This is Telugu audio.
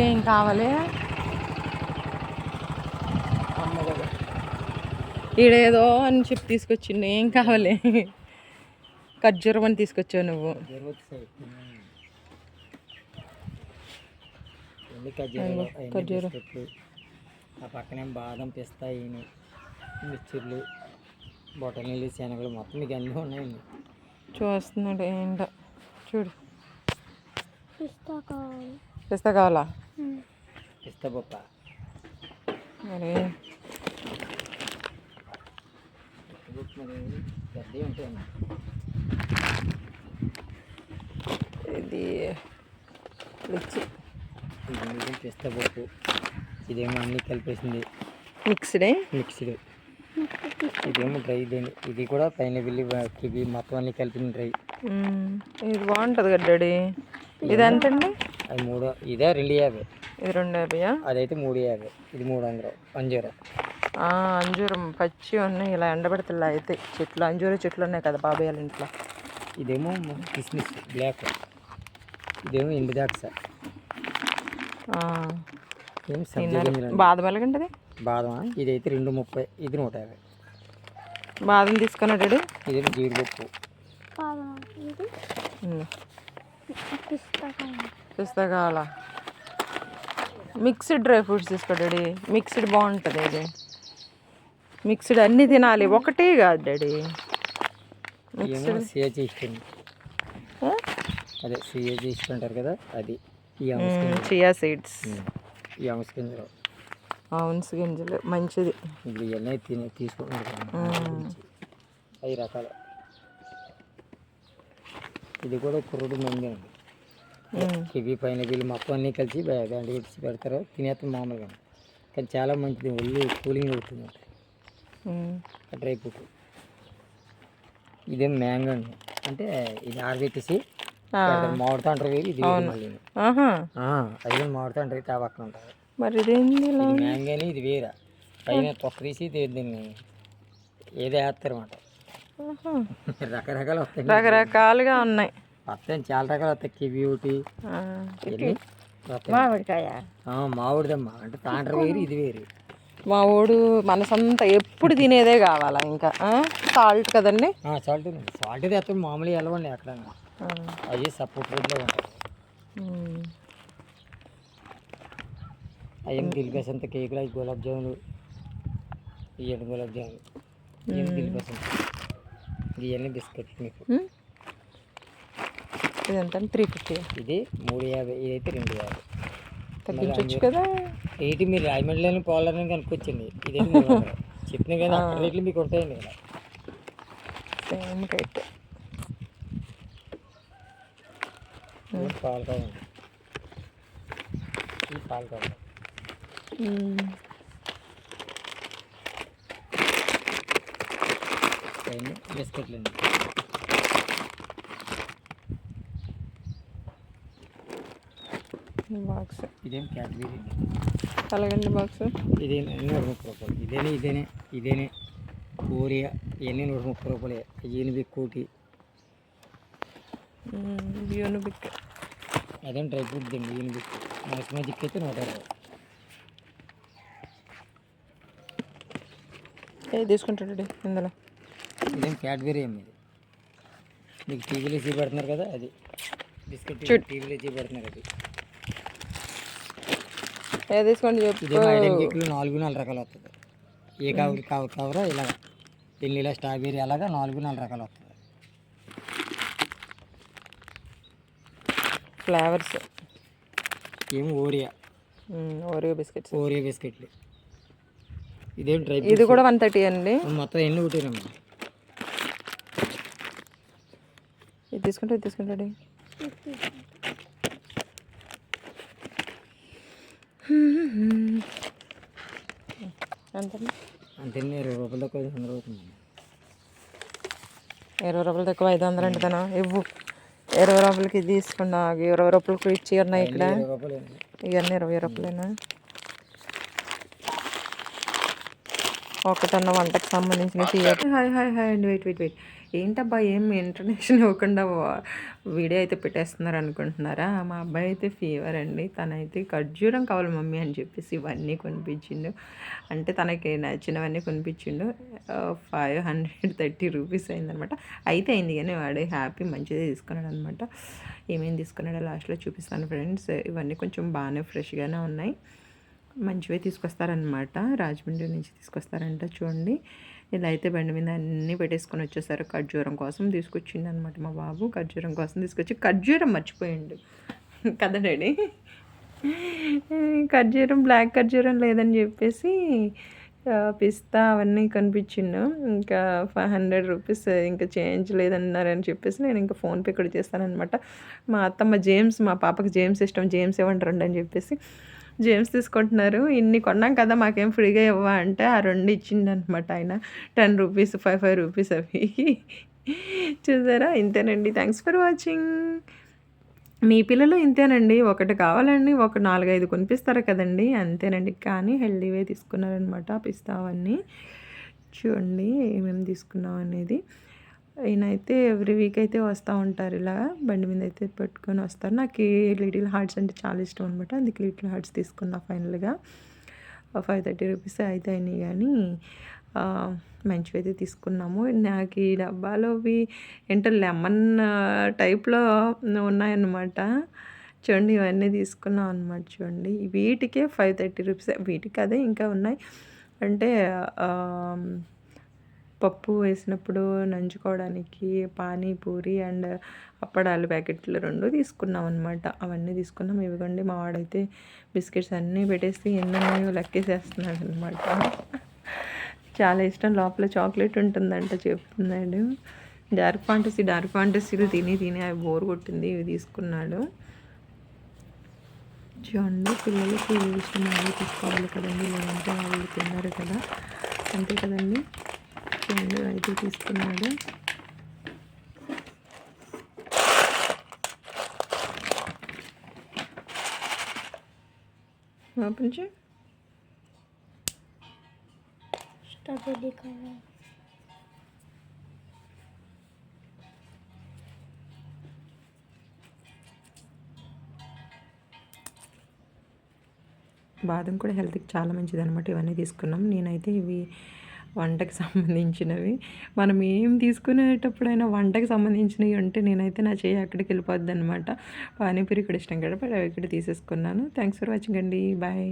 ఏం కావాలి? ఈడేదో అని చెప్పి తీసుకొచ్చిండు ఏం కావాలి? ఖర్జూరం అని తీసుకొచ్చావు నువ్వు. ఖర్జూరం. ఆ పక్కనే బాదం పిస్తా ఈయన మిర్చిర్లు బొటల్ నీళ్ళు శనగలు మొత్తం మీకు అన్నీ ఉన్నాయండి. చూస్తున్నాడు ఏంటో. చూడు. పిస్తా కావాలి. పిస్తా కావాలా? పిస్తా పప్ప. మరి ఇది లిచ్చి ఇది పిస్తా పప్పు. ఇదేమో అన్నీ కలిపేసింది. మిక్స్డే? మిక్స్డ్. ఇదేమో డ్రై దేని ఇది కూడా పైన వెళ్ళి మొత్తం అన్నీ కలిపిన డ్రై. ఇది బాగుంటుంది కదా డాడీ. ఇది ఎంతండి? అది మూడు ఇదే రెండు యాభై. ఇది రెండు యాభైయా? అదైతే మూడు యాభై. ఇది మూడు వందలు అంజూరా. ఆ, అంజూరం పచ్చి ఉన్నాయి ఇలా ఎండబెడతలే అయితే. చెట్లు అంజూర చెట్లు ఉన్నాయి కదా బాబాయ్ వాళ్ళ ఇంట్లో. ఇదేమో కిస్మిస్ బ్లాక్. ఇదేమో ఎండు గింజలు బాదం ఎలాగంటది? బాదమా? ఇదైతే రెండు ముప్పై ఇది నూట యాభై. బాదం తీసుకున్నాడు జీడిపప్పు. బాదం ఇది? ఉమ్. పిస్తా కావాలి పిస్తా కావాలా మిక్స్డ్ డ్రై ఫ్రూట్స్ తీసుకో డాడీ. మిక్స్డ్ బాగుంటుంది ఇది. మిక్స్డ్ అన్నీ తినాలి. ఒకటే కాదు డాడీ. ఏమో సిఏజీ ఇష్టం అదే సిఏజీ అంటారు కదా అది. చియా సీడ్స్ అంశ గింజలు. అవున్స్ గింజలు. మంచిది. ఇప్పుడు ఇవన్నీ తిని తీసుకుంటున్నారు ఐదు రకాలు. ఇది కూడా కుర్రుడు మంది అండి. కివి పైన వీళ్ళు మొత్తం అన్నీ కలిసి బ్యాండ్ ఇచ్చి పెడతారు. తినేస్తాం మామూలుగా. కానీ చాలా మంచిది. ఒళ్ళు కూలింగ్ అవుతుంది. Dry fruit. ఇదేం మ్యాంగో అండి. అంటే ఇది ఆరబెట్టేసి ఆ. మామిడితో అంటారు వేరు ఇది మళ్ళీ. అది మామిడితో అంటారు. తా పక్కన ఉంటారు మరి ఇదేంది మ్యాంగో అని ఇది వేరా. పైన తొక్క తీసి ఇది దీన్ని ఏదో వేస్తారు అన్నమాట ఆహా. రకరకాలు వస్తాయి. రకరకాలుగా ఉన్నాయి. వస్తాయి చాలా రకాలు వస్తాయి. కివి ఒకటి ఆ. ఇవన్నీ వస్తాయి. మామిడికాయ. మామిడిదమ్మా అంటే తాండ్ర వేరు ఇది వేరు. మా ఓడు మనసంతా ఎప్పుడు తినేదే కావాలా ఇంకా సాల్ట్ కదండి? సాల్ట్ సాల్ట్ తెస్తాం మామూలుగా వెళ్ళవండి ఎక్కడ ఆ. అవి సపోర్ట్ రేట్లో ఉంటాయి. అవి దిల్బేసంత కేకులు అవి గులాబ్ జాములు ఇవన్నీ గులాబ్ జాములు? ఇవన్నీ ఇవన్నీ బిస్కెట్లు మీకు. ఉమ్. ఇది ఎంత త్రీ ఫిఫ్టీ ఇది మూడు యాభై ఇదైతే రెండు యాభై. తగ్గించవచ్చు కదా. రేటు మీరు రాయమండ్రిలోని పోవాలని కనుక్కొచ్చండి ఇదే. చెప్పిన కదా రేట్లు మీకు ఉంటాయండి ఇక్కడ సేమ్ రేట్ ఇది పాలు కావాలి ఈ పాలు కావాలి పైన బిస్కెట్లు అండి బాక్స్ ఇదేం అండి అలాగండి బాక్స్ ఇదే నూట ముప్పై రూపాయలు. ఇదేనే ఇదేనే ఇదేనే. కోరియా ఇవన్నీ నూట ముప్పై రూపాయలే. ఎనిమిది కోటి. యూనిబిక్. అదేం డ్రై ఫ్రూట్ దండి ఎనిమిది మ్యాక్స్ మ్యాజిక్ అయితే నూట ఇరవై ఏ తీసుకుంటాడు ఇందులో. ఇదేం ఏమి ఇది? మీకు టీవీలో ఇచ్చి పెడుతున్నారు కదా అది. బిస్కెట్ టీవీలో ఇచ్చి పెడుతున్నారు అది. ఏ తీసుకోండి ఇదేమో ఐడెన్ కేక్లు నాలుగు నాలుగు రకాలు వస్తుంది ఏ కవర్ కవర్ కవర్ ఇలాగ. పెళ్ళిలో స్ట్రాబెర్రీ అలాగా నాలుగు నాలుగు రకాలు వస్తుంది ఫ్లేవర్స్. ఏమో ఓరియా. Oreo biscuits. ఓరియా బిస్కెట్లు. ఇదేం డ్రై ఇది కూడా వన్ థర్టీ అండి. మొత్తం ఎన్ని ఒకటేనమ్మా ఇది తీసుకుంటే ఇది తీసుకుంటాడు అంతే ఇరవై రూపాయలు తక్కువ ఐదు వందలు అవుతుంది. ఇరవై రూపాయలు తక్కువ ఐదు వందలు అంటుతాను ఇవ్వు. ఇరవై రూపాయలకి తీసుకున్నా ఇరవై రూపాయలకి ఇచ్చి ఉన్నాయి ఇక్కడ. ఇవన్నీ ఇరవై రూపాయలేనా? ఒకటన్న వంటకు సంబంధించిన హాయ్ హాయ్ హాయ్ అండి. Wait wait wait. ఏంటబ్బా ఏం ఇంటర్నేషన్ ఇవ్వకుండా వీడియో అయితే పెట్టేస్తున్నారు అనుకుంటున్నారా? మా అబ్బాయి అయితే ఫీవర్ అండి. తనైతే ఖర్జూరం కావాలి మమ్మీ అని చెప్పేసి ఇవన్నీ కొనిపించిండు. అంటే తనకి నచ్చినవన్నీ కొనిపించిండు. ఫైవ్ హండ్రెడ్ థర్టీ రూపీస్ అయిందనమాట. అయితే అయింది కానీ వాడే హ్యాపీ మంచిదే తీసుకున్నాడు అనమాట ఏమేమి తీసుకున్నాడో లాస్ట్లో చూపిస్తాను ఫ్రెండ్స్. ఇవన్నీ కొంచెం బాగానే ఫ్రెష్గానే ఉన్నాయి. మంచివే తీసుకొస్తారనమాట రాజమండ్రి నుంచి తీసుకొస్తారంట చూడండి. ఇలా అయితే బండి మీద అన్నీ పెట్టేసుకొని వచ్చేసారు. ఖర్జూరం కోసం తీసుకొచ్చిండు అనమాట మా బాబు. ఖర్జూరం కోసం తీసుకొచ్చి ఖర్జూరం మర్చిపోయిండు. కదా డాడీ? ఖర్జూరం బ్లాక్ ఖర్జూరం లేదని చెప్పేసి పిస్తా అవన్నీ కనిపించిండు. ఇంకా ఫైవ్ హండ్రెడ్ రూపీస్ ఇంకా చేంజ్ లేదన్నారని చెప్పేసి నేను ఇంకా ఫోన్పే కూడా చేస్తానమాట మా అత్తమ్మ జేమ్స్ మా పాపకి జేమ్స్ ఇష్టం జేమ్స్ ఇవ్వండి రండి అని చెప్పేసి జేమ్స్ తీసుకుంటున్నారు. ఇన్ని కొన్నాం కదా మాకేం ఫ్రీగా ఇవ్వా అంటే ఆ రెండు ఇచ్చిండనమాట ఆయన. Ten rupees five five rupees అవి. చూసారా? ఇంతేనండి. థ్యాంక్స్ ఫర్ వాచింగ్ మీ పిల్లలు ఇంతేనండి. ఒకటి కావాలండి ఒక నాలుగైదు కొనిపిస్తారు కదండి. అంతేనండి. కానీ హెల్దీవే తీసుకున్నారనమాట పిస్తావన్నీ. చూడండి ఏమేమి తీసుకున్నాం అనేది. ఈయన అయితే ఎవ్రీ వీక్ అయితే వస్తూ ఉంటారు ఇలా. బండి మీద అయితే పెట్టుకొని వస్తారు. నాకు ఈ లిటిల్ హార్ట్స్ అంటే చాలా ఇష్టం అనమాట అందుకే లిటిల్ హార్ట్స్ తీసుకున్నా ఫైనల్గా ఫైవ్ థర్టీ రూపీస్ అయితే అయినాయి కానీ మంచివి అయితే తీసుకున్నాము. నాకు ఈ డబ్బాలోవి ఏంటో లెమన్ టైప్లో ఉన్నాయన్నమాట. చూడండి ఇవన్నీ తీసుకున్నాం అనమాట చూడండి. వీటికే ఫైవ్ థర్టీ రూపీస్ వీటికి అదే ఇంకా ఉన్నాయి. అంటే పప్పు వేసినప్పుడు నంచుకోవడానికి పానీపూరి అండ్ అప్పడాలు ప్యాకెట్లు రెండు తీసుకున్నాం అనమాట అవన్నీ తీసుకున్నాం. ఇవ్వకండి మా వాడైతే బిస్కెట్స్ అన్నీ పెట్టేసి ఎన్నో లెక్కేసేస్తున్నాడు అనమాట చాలా ఇష్టం. లోపల చాక్లెట్ ఉంటుందంట చెప్తున్నాడు. డార్క్ ఫాంటసీ డార్క్ ఫాంటసీలు తిని తిని అవి బోర్ కొట్టింది. ఇవి తీసుకున్నాడు. చూడండి పిల్లలకి ఏ ఇష్టం తీసుకోవాలి కదండి. లేదంటే వాళ్ళు తిన్నారు కదా. అంతే కదండి. చూడండి అయితే తీసుకున్నాడు. స్ట్రాబెర్రీ బాదం కూడా హెల్త్కి చాలా మంచిది అనమాట ఇవన్నీ తీసుకున్నాం. నేనైతే ఇవి వంటకి సంబంధించినవి. మనం ఏం తీసుకునేటప్పుడైనా వంటకి సంబంధించినవి ఉంటే నేనైతే నా చేయి అక్కడికి వెళ్ళిపోద్ది అనమాట పానీపూరి ఇక్కడ ఇష్టం కదా అవి ఇక్కడ తీసేసుకున్నాను. థ్యాంక్స్ ఫర్ వాచింగ్ అండి. బాయ్